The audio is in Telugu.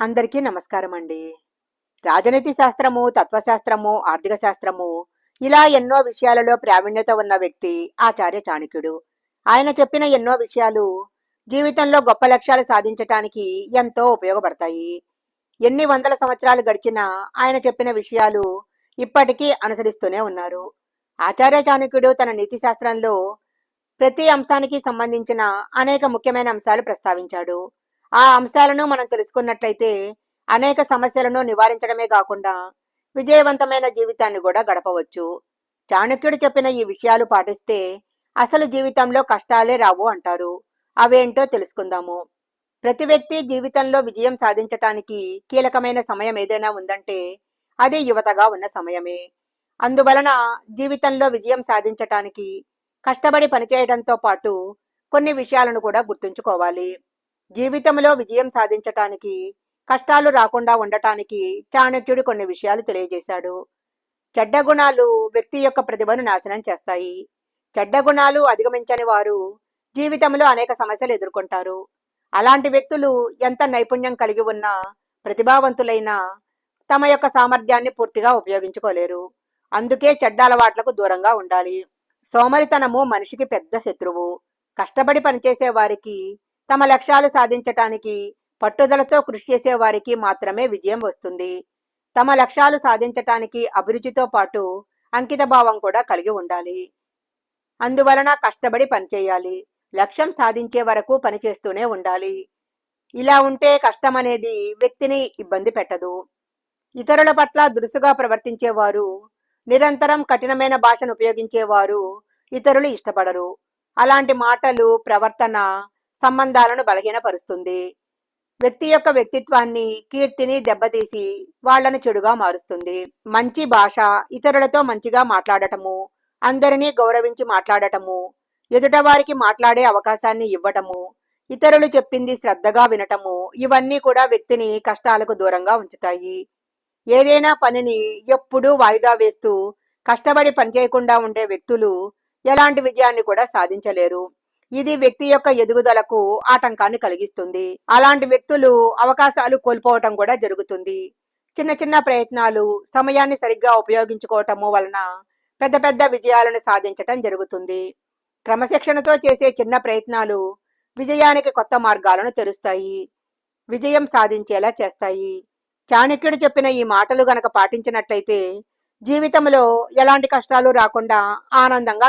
అందరికీ నమస్కారం అండి రాజనీతి శాస్త్రము తత్వశాస్త్రము ఆర్థిక శాస్త్రము ఇలా ఎన్నో విషయాలలో ప్రావీణ్యత ఉన్న వ్యక్తి ఆచార్య చాణక్యుడు. ఆయన చెప్పిన ఎన్నో విషయాలు జీవితంలో గొప్ప లక్ష్యాలు సాధించటానికి ఎంతో ఉపయోగపడతాయి. ఎన్ని వందల సంవత్సరాలు గడిచినా ఆయన చెప్పిన విషయాలు ఇప్పటికీ అనుసరిస్తూనే ఉన్నారు. ఆచార్య చాణక్యుడు తన నీతి శాస్త్రంలో ప్రతి అంశానికి సంబంధించిన అనేక ముఖ్యమైన అంశాలు ప్రస్తావించాడు. ఆ అంశాలను మనం తెలుసుకున్నట్లయితే అనేక సమస్యలను నివారించడమే కాకుండా విజయవంతమైన జీవితాన్ని కూడా గడపవచ్చు. చాణక్యుడు చెప్పిన ఈ విషయాలు పాటిస్తే అసలు జీవితంలో కష్టాలే రావు అంటారు. అవేంటో తెలుసుకుందాము. ప్రతి వ్యక్తి జీవితంలో విజయం సాధించటానికి కీలకమైన సమయం ఏదైనా ఉందంటే అది యువతగా ఉన్న సమయమే. అందువలన జీవితంలో విజయం సాధించటానికి కష్టపడి పనిచేయడంతో పాటు కొన్ని విషయాలను కూడా గుర్తుంచుకోవాలి. జీవితంలో విజయం సాధించటానికి కష్టాలు రాకుండా ఉండటానికి చాణక్యుడు కొన్ని విషయాలు తెలియజేశాడు. చెడ్డ గుణాలు వ్యక్తి యొక్క ప్రతిభను నాశనం చేస్తాయి. చెడ్డ గుణాలు అధిగమించని వారు జీవితంలో అనేక సమస్యలు ఎదుర్కొంటారు. అలాంటి వ్యక్తులు ఎంత నైపుణ్యం కలిగి ఉన్నా ప్రతిభావంతులైనా తమ యొక్క సామర్థ్యాన్ని పూర్తిగా ఉపయోగించుకోలేరు. అందుకే చెడ్డ అలవాట్లకు దూరంగా ఉండాలి. సోమరితనము మనిషికి పెద్ద శత్రువు. కష్టపడి పనిచేసే వారికి తమ లక్ష్యాలు సాధించటానికి పట్టుదలతో కృషి చేసే వారికి మాత్రమే విజయం వస్తుంది. తమ లక్ష్యాలు సాధించటానికి అభిరుచితో పాటు అంకిత భావం కూడా కలిగి ఉండాలి. అందువలన కష్టపడి పనిచేయాలి. లక్ష్యం సాధించే వరకు పనిచేస్తూనే ఉండాలి. ఇలా ఉంటే కష్టం అనేది వ్యక్తిని ఇబ్బంది పెట్టదు. ఇతరుల పట్ల దురుసుగా ప్రవర్తించేవారు నిరంతరం కఠినమైన భాషను ఉపయోగించేవారు ఇతరులు ఇష్టపడరు. అలాంటి మాటలు ప్రవర్తన సంబంధాలను బలహీనపరుస్తుంది. వ్యక్తి యొక్క వ్యక్తిత్వాన్ని కీర్తిని దెబ్బతీసి వాళ్ళను చెడుగా మారుస్తుంది. మంచి భాష ఇతరులతో మంచిగా మాట్లాడటము అందరినీ గౌరవించి మాట్లాడటము ఎదుటవారికి మాట్లాడే అవకాశాన్ని ఇవ్వటము ఇతరులు చెప్పింది శ్రద్ధగా వినటము ఇవన్నీ కూడా వ్యక్తిని కష్టాలకు దూరంగా ఉంచుతాయి. ఏదైనా పనిని ఎప్పుడూ వాయిదా వేస్తూ కష్టపడి పనిచేయకుండా ఉండే వ్యక్తులు ఎలాంటి విజయాన్ని కూడా సాధించలేరు. ఇది వ్యక్తి యొక్క ఎదుగుదలకు ఆటంకాన్ని కలిగిస్తుంది. అలాంటి వ్యక్తులు అవకాశాలు కోల్పోవటం కూడా జరుగుతుంది. చిన్న చిన్న ప్రయత్నాలు సమయాన్ని సరిగ్గా ఉపయోగించుకోవటము వలన పెద్ద పెద్ద విజయాలను సాధించటం జరుగుతుంది. క్రమశిక్షణతో చేసే చిన్న ప్రయత్నాలు విజయానికి కొత్త మార్గాలను తెరుస్తాయి. విజయం సాధించేలా చేస్తాయి. చాణక్యుడు చెప్పిన ఈ మాటలు గనక పాటించినట్లయితే జీవితంలో ఎలాంటి కష్టాలు రాకుండా ఆనందంగా